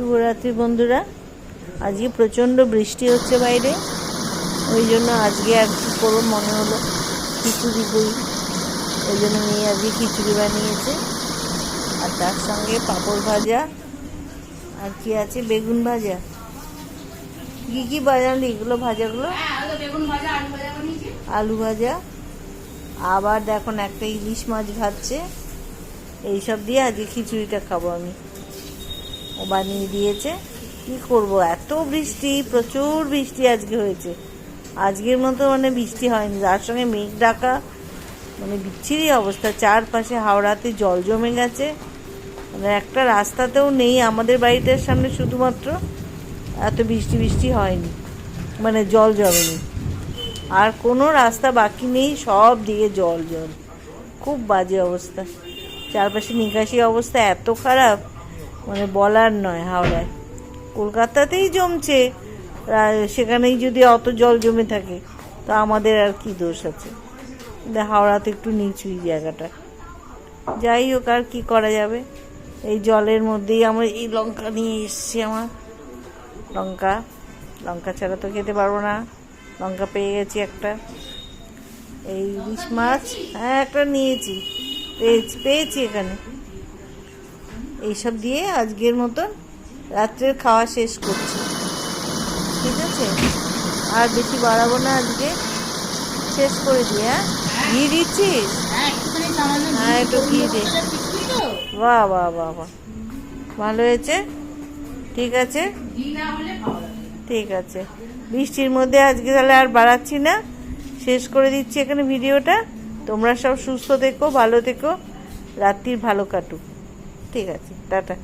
শুভরাত্রি বন্ধুরা। আজকে প্রচণ্ড বৃষ্টি হচ্ছে বাইরে। ওই জন্য আজকে আর কি করব মনে হলো খিচুড়ি করি। ওই জন্য মেয়ে আজকে খিচুড়ি বানিয়েছে। আর তার সঙ্গে পাঁপড় ভাজা। আর কি আছে? বেগুন ভাজা। কী কী বাজালি এগুলো ভাজাগুলো? আলু ভাজা। আবার দেখুন একটা ইলিশ মাছ ভাজছে। এইসব দিয়ে আজকে খিচুড়িটা খাব আমি। ও বানিয়ে দিয়েছে। কি করব? এত বৃষ্টি, প্রচুর বৃষ্টি আজকে হয়েছে। আজকের মতো মানে বৃষ্টি হয়নি। তার সঙ্গে মেঘ ডাকা মানে বিচ্ছিরি অবস্থা। চারপাশে হাওড়াতে জল জমে গেছে। মানে একটা রাস্তাতেও নেই আমাদের বাড়িটার সামনে শুধুমাত্র। এত বৃষ্টি বৃষ্টি হয়নি। মানে জল জমেনি। আর কোনো রাস্তা বাকি নেই, সব দিকে জল জল খুব বাজে অবস্থা। চারপাশে নিকাশি অবস্থা এত খারাপ। মানে বলার নয় হাওড়ায়। কলকাতাতেই জমছে। সেখানেই যদি অত জল জমে থাকে, তো আমাদের আর কি দোষ আছে? হাওড়াতে একটু নিচুই জায়গাটা। যাই হোক, আর কি করা যাবে? এই জলের মধ্যেই আমার এই লঙ্কা নিয়ে এসছি আমার। লঙ্কা লঙ্কা ছাড়া তো খেতে পারব না। লঙ্কা পেয়ে গেছি একটা। এই ইলিশ মাছ হ্যাঁ একটা নিয়েছি। পেয়েছি পেয়েছি এখানে। এইসব দিয়ে আজকের মতন রাত্রের খাওয়া শেষ করছি। ঠিক আছে? আর বেশি বাড়াবো না আজকে। শেষ করে দিই হ্যাঁ? ঘি দিচ্ছিস? হ্যাঁ একটু ঘি দে। বাহ বাহ বাহ বাহ। ভালো হয়েছে? ঠিক আছে। ঠিক আছে। বৃষ্টির মধ্যে আজকে তাহলে আর বাড়াচ্ছি না। শেষ করে দিচ্ছি এখানে ভিডিওটা। তোমরা সব সুস্থ থেকো, ভালো থেকো। রাত্রির ভালো কাটুক। ঠিক আছে টাটা।